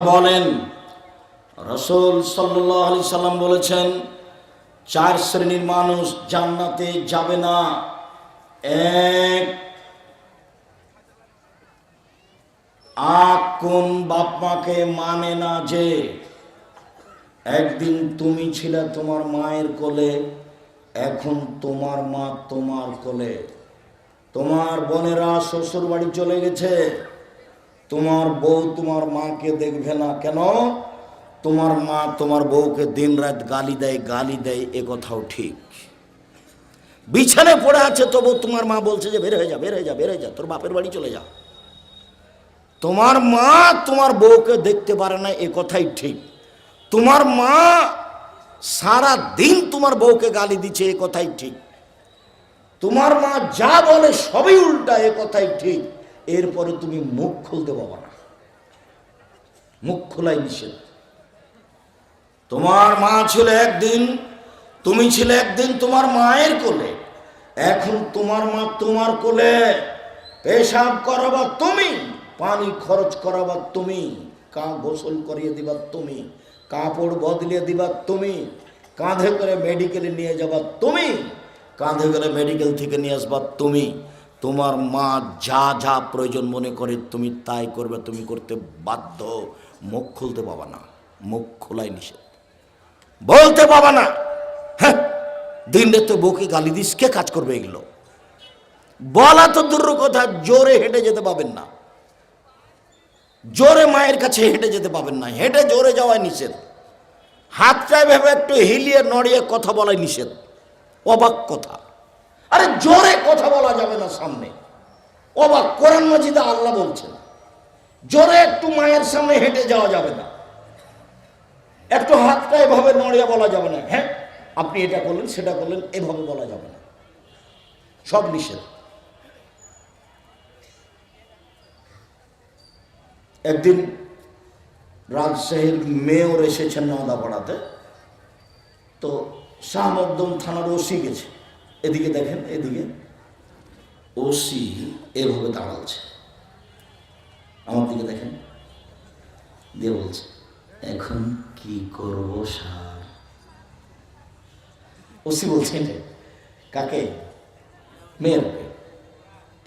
বলেন, রসুল সাল্লাহ আলি সাল্লাম বলেছেন, চার শ্রেণির মানুষ জান্নাতে যাবে না। এক আক কোন বাপ মাকে মানে না যে, একদিন তুমি ছিলে তোমার মায়ের কোলে, এখন তোমার মা তোমার কোলে। তোমার বোনেরা শ্বশুর বাড়ি চলে গেছে তোমার বউ তোমার মাকে দেখবে না। কেন? তোমার মা তোমার বউকে দিন রাত গালি দেয় গালি দেয়, এ কথাও ঠিক। বিছানে পড়ে আছে তবু তোমার মা বলছে যে, বের হয়ে যা, বের হয়ে যা, বের হয়ে যা, তোর বাপের বাড়ি চলে যা। তোমার মা তোমার বউকে দেখতে পারে না, এ কথাই ঠিক। তোমার মা সারা দিন তোমার বউকে গালি দিচ্ছে, এ কথাই ঠিক। তোমার মা যা বলে সবই উল্টা, এ কথাই ঠিক। এরপরে তুমি মুখ খুলতে পাবো না। মুখ খোলাই নিষেধ। তোমার মা ছিল একদিন, তুমি ছিলে একদিন তোমার মায়ের কোলে। এখন তোমার মা তোমার কোলে। পেশাব করাবা তুমি, পানি খরচ করাবা তুমি, কা গোসল করিয়ে দিবা তুমি, কাপড় বদলিয়ে দিবা তুমি, কাঁধে করে মেডিকেলে নিয়ে যাবা তুমি, কাঁধে করে মেডিকেল থেকে নিয়ে আসবা তুমি। তোমার মা যা যা প্রয়োজন মনে করে তুমি তাই করবে, তুমি করতে বাধ্য। মুখ খুলতে পাবা না। মুখ খোলাই নিষেধ। বলতে পাবা না। হ্যাঁ দিন তো বউকে গালি দিস, কে কাজ করবে এগুলো? বলা তো দূর কথা, জোরে হেঁটে যেতে পাবেন না। জোরে মায়ের কাছে হেঁটে যেতে পাবেন না। হেঁটে জোরে যাওয়াই নিষেধ। হাতটা ভেবে একটু হিলিয়ে নড়িয়ে কথা বলাই নিষেধ। অবাক কথা। আরে জোরে কথা বলা যাবে না সামনে। অবাক, কোরআন মাজিদে আল্লাহ বলছেন, জোরে একটু মায়ের সামনে হেঁটে যাওয়া যাবে না। একটু হাতটা এভাবে নড়িয়ে বলা যাবে না। হ্যাঁ আপনি এটা করলেন, সেটা করলেন, এভাবে বলা যাবে না। সব নিষেধ। একদিন রাজশাহীর মেয়র এসেছেন নওদাপাড়াতে, তো শাহ মকদম থানার ওসি গেছে। এদিকে দেখেন, এদিকে। ওসি এভাবে দাঁড়াচ্ছে। আমার দিকে দেখেন। দিয়ে বলছে, এখন কি করব স্যার? ওসি বলছে এটাই। কাকে? মেয়রকে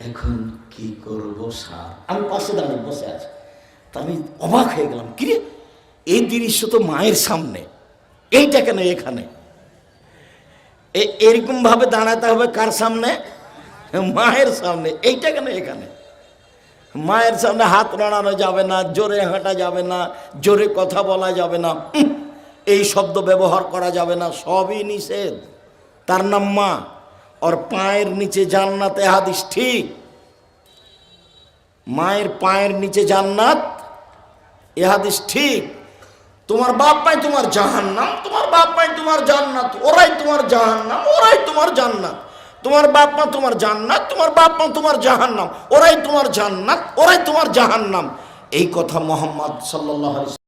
এখন কি করব স্যার? আমি পাশে দাঁড়িয়ে বসে আছি। তা আমি অবাক হয়ে গেলাম, কিরে, এই দৃশ্য তো মায়ের সামনে। এইটা কেন এখানে? এ- এরকম ভাবে দাঁড়াতে হবে কার সামনে? মায়ের সামনে। এইটা কেন এখানে? মায়ের সামনে হাত নাড়ানো যাবে না, জোরে হাঁটা যাবে না, জোরে কথা বলা যাবে না। এই শব্দ ব্যবহার করা যাবে না। সবই নিষেধ। তার নাম মা। ওর পায়ের নিচে জান্নাতে হাদিস ঠিক। মায়ের পায়ের নিচে জান্নাত এ হাদিস ঠিক। তোমার বাপ পাই তোমার জাহান্নাম, তোমার বাপ পাই তোমার জান্নাত, ওরাই তোমার জাহান্নাম, ওরাই তোমার জান্নাত। তোমার বাপ মা তোমার জান্নাত, তোমার বাপ মা তোমার জাহান্নাম, ওরাই তোমার জান্নাত, ওরাই তোমার জাহান্নাম। এই কথা মোহাম্মদ সাল্লাহ